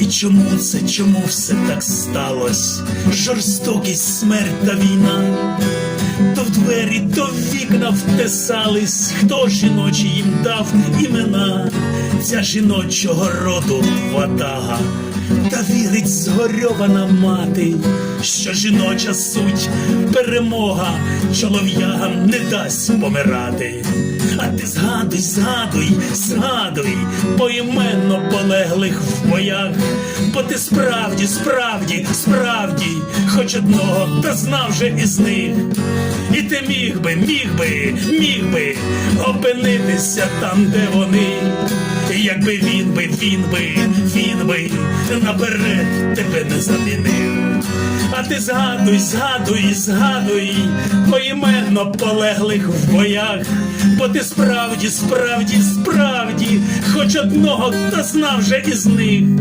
І чому це, чому все так сталось? Жорстокість, смерть та війна. То в двері, то в вікна втесались, хто жіночі їм дав імена, ця жіночого роду ватага, та вірить згорьована мати, що жіноча суть перемога чолов'ягам не дасть помирати. А ти згадуй, згадуй, згадуй поіменно полеглих в боях, бо ти справді, справді, справді, хоч одного, та знав же із них. І ти міг би, міг би, міг би опинитися там, де вони. Якби він би, він би, він би наперед тебе не замінив. А ти згадуй, згадуй, згадуй поіменно полеглих в боях, бо ти справді, справді, справді, хоч одного та знав же із них.